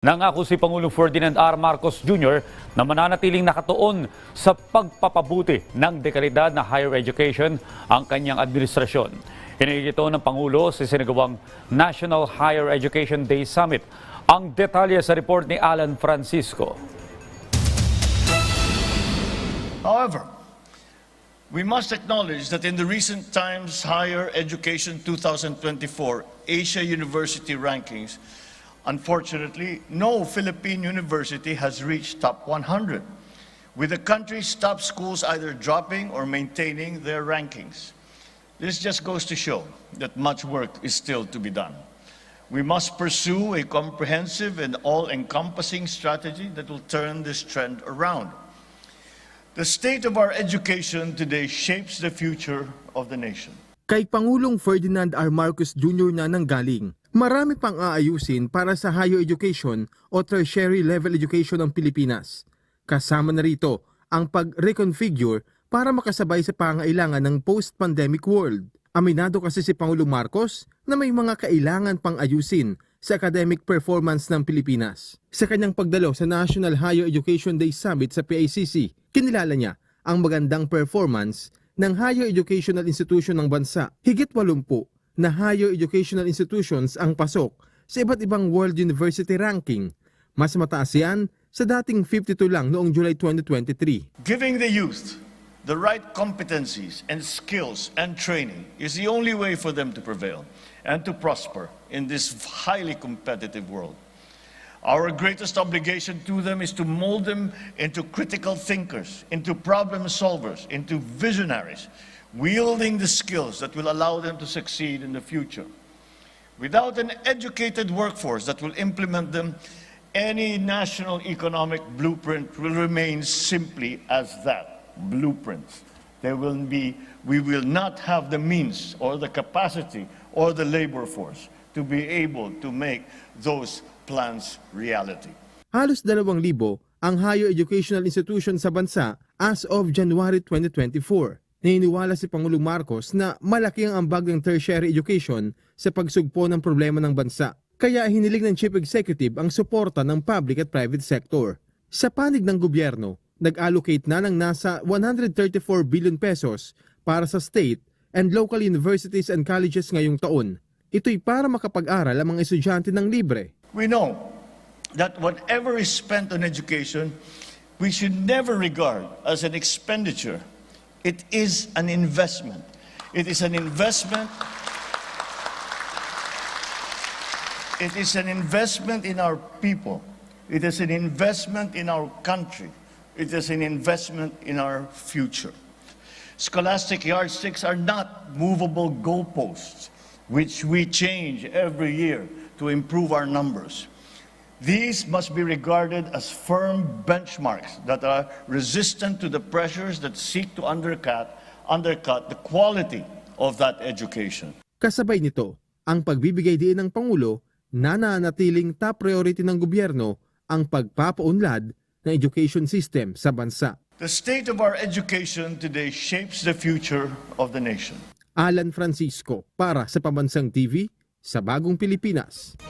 Nangako si Pangulong Ferdinand R. Marcos Jr. na mananatiling nakatuon sa pagpapabuti ng dekalidad na higher education ang kanyang administrasyon. Hinigit ito ng Pangulo sa sinagawang National Higher Education Day Summit. Ang detalye sa report ni Alan Francisco. However, we must acknowledge that in the recent Times Higher Education 2024 Asia University rankings, unfortunately, no Philippine university has reached top 100, with the country's top schools either dropping or maintaining their rankings. This just goes to show that much work is still to be done. We must pursue a comprehensive and all encompassing strategy that will turn this trend around. The state of our education today shapes the future of the nation. Kay Pangulong Ferdinand R. Marcos Jr. na nanggaling, marami pang aayusin para sa higher education o tertiary level education ng Pilipinas. Kasama na rito ang pag-reconfigure para makasabay sa pangailangan ng post-pandemic world. Aminado kasi si Pangulong Marcos na may mga kailangan pang ayusin sa academic performance ng Pilipinas. Sa kanyang pagdalo sa National Higher Education Day Summit sa PICC, kinilala niya ang magandang performance ng higher educational institution ng bansa. Higit 80 na higher educational institutions ang pasok sa iba't ibang world university ranking. Mas mataas yan sa dating 52 lang noong July 2023. Giving the youth the right competencies and skills and training is the only way for them to prevail and to prosper in this highly competitive world. Our greatest obligation to them is to mold them into critical thinkers, into problem solvers, into visionaries, wielding the skills that will allow them to succeed in the future. Without an educated workforce that will implement them, any national economic blueprint will remain simply as that blueprints. There will be, we will not have the means or the capacity or the labor force to be able to make those plans reality. Halos 2,000 ang higher educational institution sa bansa as of January 2024. Naniniwala si Pangulong Marcos na malaki ang ambag ng tertiary education sa pagsugpo ng problema ng bansa. Kaya hiniling ng Chief Executive ang suporta ng public at private sector. Sa panig ng gobyerno, nag-allocate na ng nasa 134 billion pesos para sa state and local universities and colleges ngayong taon. Ito'y para makapag-aral ang mga estudyante ng libre. We know that whatever is spent on education, we should never regard as an expenditure. It is an investment. It is an investment. It is an investment in our people. It is an investment in our country. It is an investment in our future. Scholastic yardsticks are not movable goalposts, which we change every year to improve our numbers. These must be regarded as firm benchmarks that are resistant to the pressures that seek to undercut, undercut the quality of that education. Kasabay nito, ang pagbibigay diin ng Pangulo na nanatiling top priority ng gobyerno ang pagpapaunlad ng education system sa bansa. The state of our education today shapes the future of the nation. Alan Francisco para sa Pambansang TV sa Bagong Pilipinas.